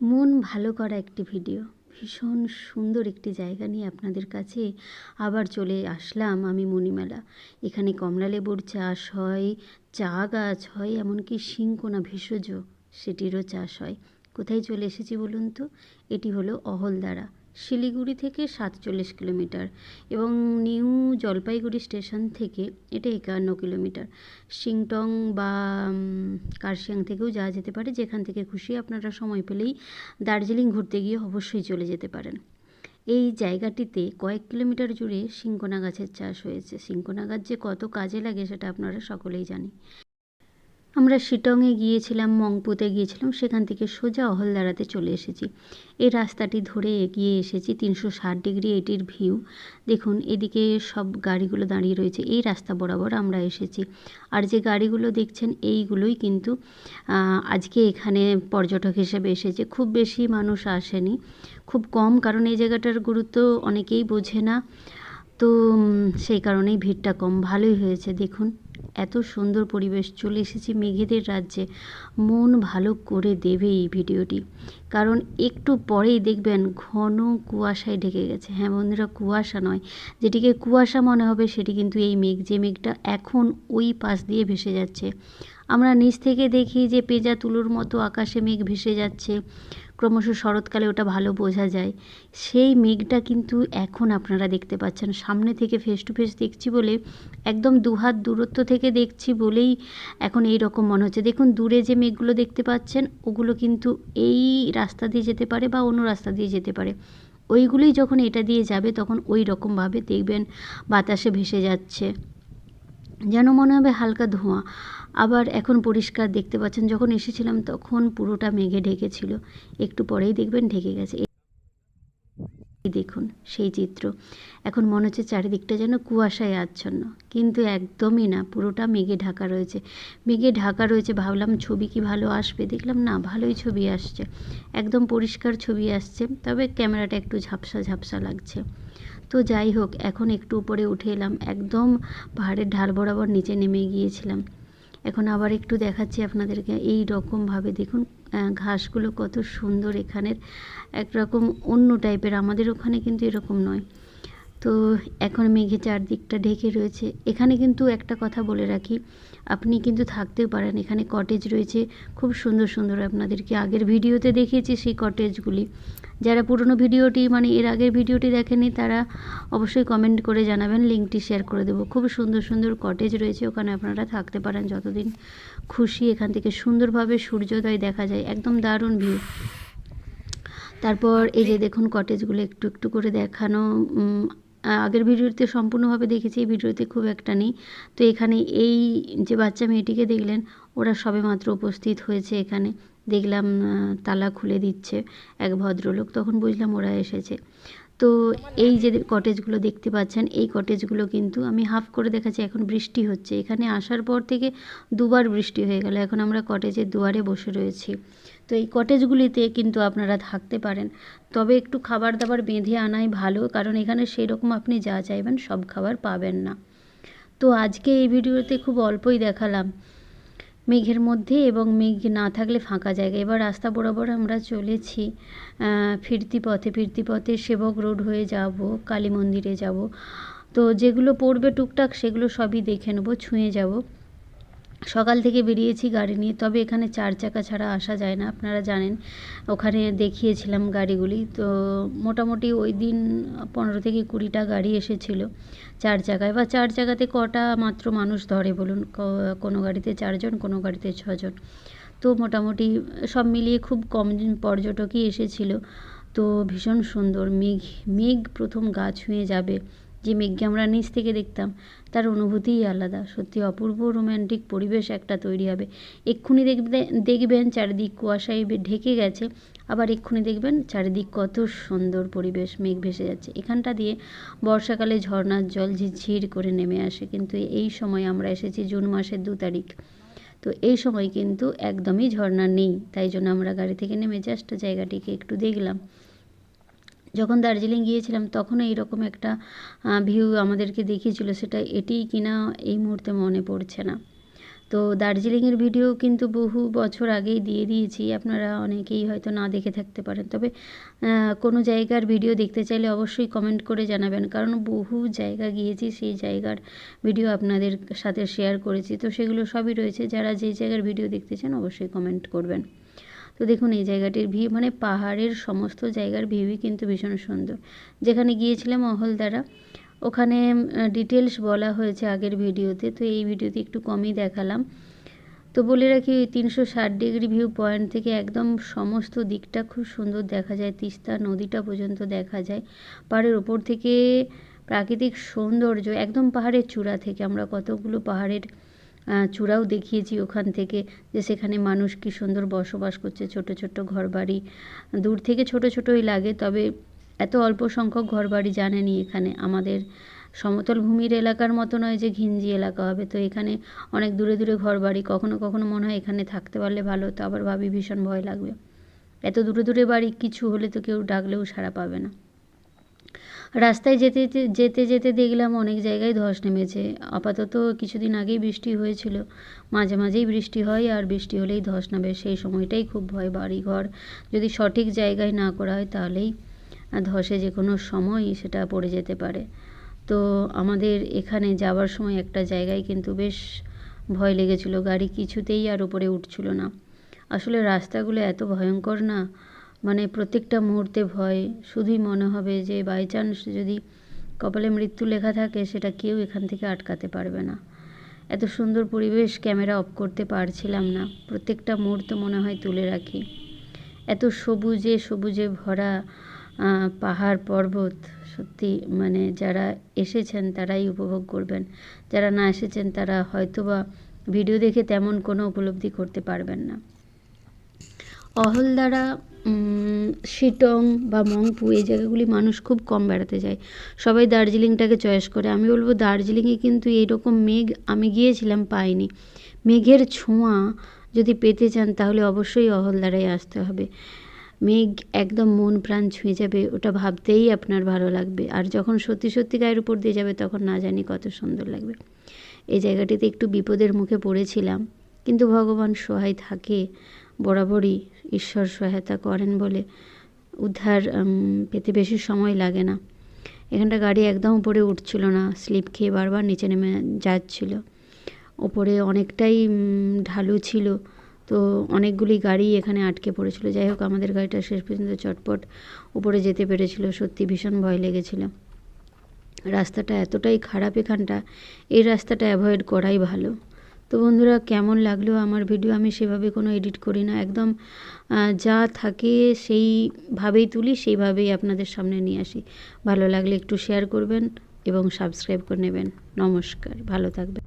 মন ভালো করা একটি ভিডিও। ভীষণ সুন্দর একটি জায়গা নিয়ে আপনাদের কাছে আবার চলে আসলাম আমি মণিমেলা। এখানে কমলা লেবুর চাষ হয়, চা গাছ হয়, এমনকি শিঙ্কোনা ভেষজ সেটিরও চাষ হয়। কোথায় চলে এসেছি বলুন তো? এটি হলো অহলদারা। শিলিগুড়ি থেকে সাতচল্লিশ কিলোমিটার এবং নিউ জলপাইগুড়ি স্টেশন থেকে এটা একান্ন কিলোমিটার। সিংটং বা কার্শিয়াং থেকেও যাওয়া যেতে পারে, যেখান থেকে খুশি আপনারা সময় পেলেই দার্জিলিং ঘুরতে গিয়ে অবশ্যই চলে যেতে পারেন। এই জায়গাটিতে কয়েক কিলোমিটার জুড়ে সিংকোনা গাছের চাষ হয়েছে। সিংকোনা গাছ যে কত কাজে লাগে সেটা আপনারা সকলেই জানি আমরা শিটংয়ে গিয়েছিলাম, মংপুতে গিয়েছিলাম, সেখান থেকে সোজা অহলদারাতে চলে এসেছি। এই রাস্তাটি ধরে এগিয়ে এসেছি, তিনশো ষাট ডিগ্রি, এটির ভিউ। দেখুন, এদিকে সব গাড়িগুলো দাঁড়িয়ে রয়েছে, এই রাস্তা বরাবর আমরা এসেছি। আর যে গাড়িগুলো দেখছেন, এইগুলোই কিন্তু আজকে এখানে পর্যটক হিসেবে এসেছে। খুব বেশি মানুষ আসেনি, খুব কম, কারণ এই জায়গাটার গুরুত্ব অনেকেই বোঝে না। তো সেই কারণেই ভিড়টা কম। ভালোই হয়েছে, দেখুন। এত সুন্দর পরিবেশ, চলে এসেছি মেঘেদের রাজ্যে। মন ভালো করে দেবে এই ভিডিওটি। কারণ একটু পরেই দেখবেন ঘন কুয়াশায় ঢেকে গেছে। হ্যাঁ বন্ধুরা, কুয়াশা নয়। যেটিকে কুয়াশা মনে হবে, সেটি কিন্তু এই মেঘ। যে মেঘটা এখন ওই পাশ দিয়ে ভেসে যাচ্ছে। আমরা নিচ থেকে দেখি যে পেঁজা তুলোর মতো আকাশে মেঘ ভেসে যাচ্ছে। ক্রমশ শরৎকালে ওটা ভালো বোঝা যায়। সেই মেঘটা কিন্তু এখন আপনারা দেখতে পাচ্ছেন। সামনে থেকে ফেস টু ফেস দেখছি বলে, একদম দুহাত দূরত্ব থেকে দেখছি বলেই এখন এই রকম মনে হচ্ছে। দেখুন, দূরে যে মেঘগুলো দেখতে পাচ্ছেন, ওগুলো কিন্তু এই রাস্তা দিয়ে যেতে পারে বা অন্য রাস্তা দিয়ে যেতে পারে। ওইগুলোই যখন এটা দিয়ে যাবে, তখন ওই রকমভাবে দেখবেন বাতাসে ভেসে যাচ্ছে। যেন মনে হবে হালকা ধোঁয়া। আবার এখন পরিষ্কার দেখতে পাচ্ছেন, যখন এসেছিলাম তখন পুরোটা মেঘে ঢেকেছিল। একটু পরেই দেখবেন ঢেকে গেছে। দেখুন, সেই চিত্র। এখন মনে হচ্ছে চারিদিকটা যেন কুয়াশায় আচ্ছন্ন। কিন্তু একদমই না, পুরোটা মেঘে ঢাকা রয়েছে। মেঘে ঢাকা রয়েছে, ভাবলাম ছবি কি ভালো আসবে? দেখলাম না, ভালোই ছবি আসছে। একদম পরিষ্কার ছবি আসছে, তবে ক্যামেরাটা একটু ঝাপসা ঝাপসা লাগছে। তো যাই হোক, এখন একটু উপরে উঠে এলাম। একদম পাহাড়ের ঢাল বরাবর নিচে নেমে গিয়েছিলাম। এখন আবার একটু দেখাচ্ছি আপনাদেরকে এই রকমভাবে দেখুন ঘাসগুলো কত সুন্দর এখানের। একরকম অন্য টাইপের আমাদের ওখানে কিন্তু এরকম নয়। তো এখন মেঘে চারদিকটা ঢেকে রয়েছে। এখানে কিন্তু একটা কথা বলে রাখি, আপনি কিন্তু থাকতেও পারেন। এখানে কটেজ রয়েছে। খুব সুন্দর সুন্দর আপনাদেরকে আগের ভিডিওতে দেখিয়েছি সেই কটেজগুলি যারা পুরনো ভিডিওটি মানে এর আগের ভিডিওটি দেখেনি, তারা অবশ্যই কমেন্ট করে জানাবেন লিঙ্কটি শেয়ার করে দেবো। খুব সুন্দর সুন্দর কটেজ রয়েছে, ওখানে আপনারা থাকতে পারেন যতদিন খুশি। এখান থেকে সুন্দরভাবে সূর্যোদয় দেখা যায়, একদম দারুণ ভিউ তারপর এই যে দেখুন কটেজগুলো একটু একটু করে দেখানো আগের ভিডিওতে সম্পূর্ণভাবে দেখেছি, এই ভিডিওতে খুব একটা নেই। তো এখানে এই যে বাচ্চা মেয়েটিকে দেখলেন, ওরা সবে মাত্র উপস্থিত হয়েছে এখানে। দেখলাম তালা খুলে দিচ্ছে এক ভদ্রলোক, তখন বুঝলাম ওরা এসেছে। তো এই যে কটেজগুলো দেখতে পাচ্ছেন, এই কটেজগুলো কিন্তু আমি হাফ করে দেখাচ্ছি, এখন বৃষ্টি হচ্ছে। এখানে আসার পর থেকে দুবার বৃষ্টি হয়ে গেল। এখন আমরা কটেজের দুয়ারে বসে রয়েছি। তো এই কটেজগুলিতে কিন্তু আপনারা থাকতে পারেন। তবে একটু খাবার দাবার বেঁধে আনাই ভালো, কারণ এখানে সেই রকম আপনি যা চাইবেন সব খাবার পাবেন না। তো আজকে এই ভিডিওতে খুব অল্পই দেখালাম। মেঘের মধ্যে এবং মেঘ না থাকলে ফাঁকা জায়গা। এবার রাস্তা বরাবর আমরা চলেছি ফিরতি পথে। ফিরতি পথে সেবক রোড হয়ে যাব, কালী মন্দিরে যাব। তো যেগুলো পড়বে টুকটাক সেগুলো সবই দেখে নেব, ছুঁয়ে যাব। সকাল থেকে বেরিয়েছি গাড়ি নিয়ে, তবে এখানে চার চাকা ছাড়া আসা যায় না, আপনারা জানেন। ওখানে দেখিয়েছিলাম গাড়িগুলি, তো মোটামুটি ওই দিন পনেরো থেকে কুড়িটা গাড়ি এসেছিল চার চাকায়। বা চার চাকাতে কটা মাত্র মানুষ ধরে বলুন কোনো গাড়িতে চারজন, কোনো গাড়িতে ছজন। তো মোটামুটি সব মিলিয়ে খুব কম পর্যটকই এসেছিল। তো ভীষণ সুন্দর, মেঘ মেঘ প্রথম গা ছুঁয়ে যাবে। যে মেঘকে আমরা নিচ থেকে দেখতাম, তার অনুভূতিই আলাদা। সত্যি অপূর্ব রোম্যান্টিক পরিবেশ একটা তৈরি হবে। এক্ষুনি দেখবে দেখবেন চারিদিক কুয়াশায় ঢেকে গেছে, আবার এক্ষুনি দেখবেন চারিদিক কত সুন্দর পরিবেশ, মেঘ ভেসে যাচ্ছে। এখানটা দিয়ে বর্ষাকালে ঝর্ণার জল ঝিরঝির করে নেমে আসে। কিন্তু এই সময় আমরা এসেছি জুন মাসের দু তারিখ। তো এই সময় কিন্তু একদমই ঝর্ণা নেই, তাই জন্য আমরা গাড়ি থেকে নেমে জাস্ট জায়গাটিকে একটু দেখলাম। যখন দার্জিলিং গিয়েছিলাম, তখনও এইরকম একটা ভিউ আমাদেরকে দেখিয়েছিল, সেটা এটিই কিনা এই মুহূর্তে মনে পড়ছে না। তো দার্জিলিংয়ের ভিডিও কিন্তু বহু বছর আগেই দিয়ে দিয়েছি, আপনারা অনেকেই হয়তো না দেখে থাকতে পারেন। তবে কোনো জায়গার ভিডিও দেখতে চাইলে অবশ্যই কমেন্ট করে জানাবেন, কারণ বহু জায়গা গিয়েছি, সেই জায়গার ভিডিও আপনাদের সাথে শেয়ার করেছি। তো সেগুলো সবই রয়েছে, যারা যে জায়গার ভিডিও দেখতে চান, অবশ্যই কমেন্ট করবেন। তো দেখুন, এই জায়গাটির ভিউ মানে পাহাড়ের সমস্ত জায়গার ভিউই কিন্তু ভীষণ সুন্দর। যেখানে গিয়েছিলাম অহলদারা, ওখানে ডিটেলস বলা হয়েছে আগের ভিডিওতে, তো এই ভিডিওতে একটু কমই দেখালাম। তো বলে রাখি, ওই তিনশো ষাট ডিগ্রি ভিউ পয়েন্ট থেকে একদম সমস্ত দিকটা খুব সুন্দর দেখা যায়, তিস্তা নদীটা পর্যন্ত দেখা যায়। পাহাড়ের ওপর থেকে প্রাকৃতিক সৌন্দর্য, একদম পাহাড়ের চূড়া থেকে আমরা কতগুলো পাহাড়ের চূড়াও দেখিয়েছি ওখান থেকে যে সেখানে মানুষ কি সুন্দর বসবাস করছে, ছোট ছোট ঘরবাড়ি। দূর থেকে ছোট, ছোটই লাগে, তবে এত অল্প সংখ্যক ঘরবাড়ি জানেনি এখানে। আমাদের সমতল ভূমির এলাকার মতো নয় যে ঘিঞ্জি এলাকা হবে। তো এখানে অনেক দূরে দূরে ঘরবাড়ি, কখনো কখনো মনে হয় এখানে থাকতে পারলে ভালো তো আবার ভাবি ভীষণ ভয় লাগবে। এত দূরে দূরে বাড়ি কিছু হলে তো কেউ ডাকলেও সাড়া পাবে না। রাস্তায় যেতে যেতে যেতে যেতে দেখলাম অনেক জায়গায় ধস নেমেছে। আপাতত কিছুদিন আগেই বৃষ্টি হয়েছিল। মাঝে মাঝেই বৃষ্টি হয় আর বৃষ্টি হলেই ধস নামে। সেই সময়টাই খুব ভয়। বাড়ি ঘর যদি সঠিক জায়গায় না করা হয় তাহলেই ধসে যে কোনো সময় সেটা পড়ে যেতে পারে। তো আমাদের এখানে যাওয়ার সময় একটা জায়গায় কিন্তু বেশ ভয় লেগেছিল। গাড়ি কিছুতেই আর উপরে উঠছিল না। আসলে রাস্তাগুলো এত ভয়ঙ্কর না মানে প্রত্যেকটা মুহূর্তে ভয়, শুধুই মনে হবে যে বাই চান্স যদি কপালে মৃত্যু লেখা থাকে, সেটা কেউ এখান থেকে আটকাতে পারবে না। এত সুন্দর পরিবেশ ক্যামেরা অফ করতে পারছিলাম না। প্রত্যেকটা মুহূর্ত মনে হয় তুলে রাখি। এত সবুজে সবুজে ভরা পাহাড় পর্বত, সত্যি মানে যারা এসেছেন তারাই উপভোগ করবেন। যারা না এসেছেন তারা হয়তোবা ভিডিও দেখে তেমন কোনো উপলব্ধি করতে পারবেন না। অহলদারা শিটং বা মংপু, এই জায়গাগুলি মানুষ খুব কম বেড়াতে যায়। সবাই দার্জিলিংটাকে চয়েস করে। আমি বলব দার্জিলিংয়ে কিন্তু এইরকম মেঘ আমি গিয়েছিলাম পাইনি। মেঘের ছোঁয়া যদি পেতে চান তাহলে অবশ্যই অহলদারায় আসতে হবে। মেঘ একদম মন প্রাণ ছুঁয়ে যাবে, ওটা ভাবতেই আপনার ভালো লাগবে। আর যখন সত্যি সত্যি গায়ের উপর দিয়ে যাবে, তখন না জানি কত সুন্দর লাগবে। এই জায়গাটিতে একটু বিপদের মুখে পড়েছিলাম, কিন্তু ভগবান সহায় থাকে। বরাবরই ঈশ্বর সহায়তা করেন বলে উদ্ধার পেতে বেশি সময় লাগে না। এখানটা গাড়ি একদম উপরে উঠছিল না, স্লিপ খেয়ে বারবার নিচে নেমে যাচ্ছিল। ওপরে অনেকটাই ঢালু ছিল, তো অনেকগুলি গাড়ি এখানে আটকে পড়েছিল। যাই হোক, আমাদের গাড়িটা শেষ পর্যন্ত চটপট উপরে যেতে পেরেছিল, সত্যি ভীষণ ভয় লেগেছিল। রাস্তাটা এতটাই খারাপ এখানটা, এই রাস্তাটা অ্যাভয়েড করাই ভালো। তো বন্ধুরা, কেমন লাগল আমার ভিডিও আমি সেভাবে কোনো এডিট করি না। একদম যা থাকে সেইভাবেই তুলি, সেইভাবেই আপনাদের সামনে নিয়ে আসি। ভালো লাগলে একটু শেয়ার করবেন এবং সাবস্ক্রাইব করে নেবেন। নমস্কার, ভালো থাকবেন।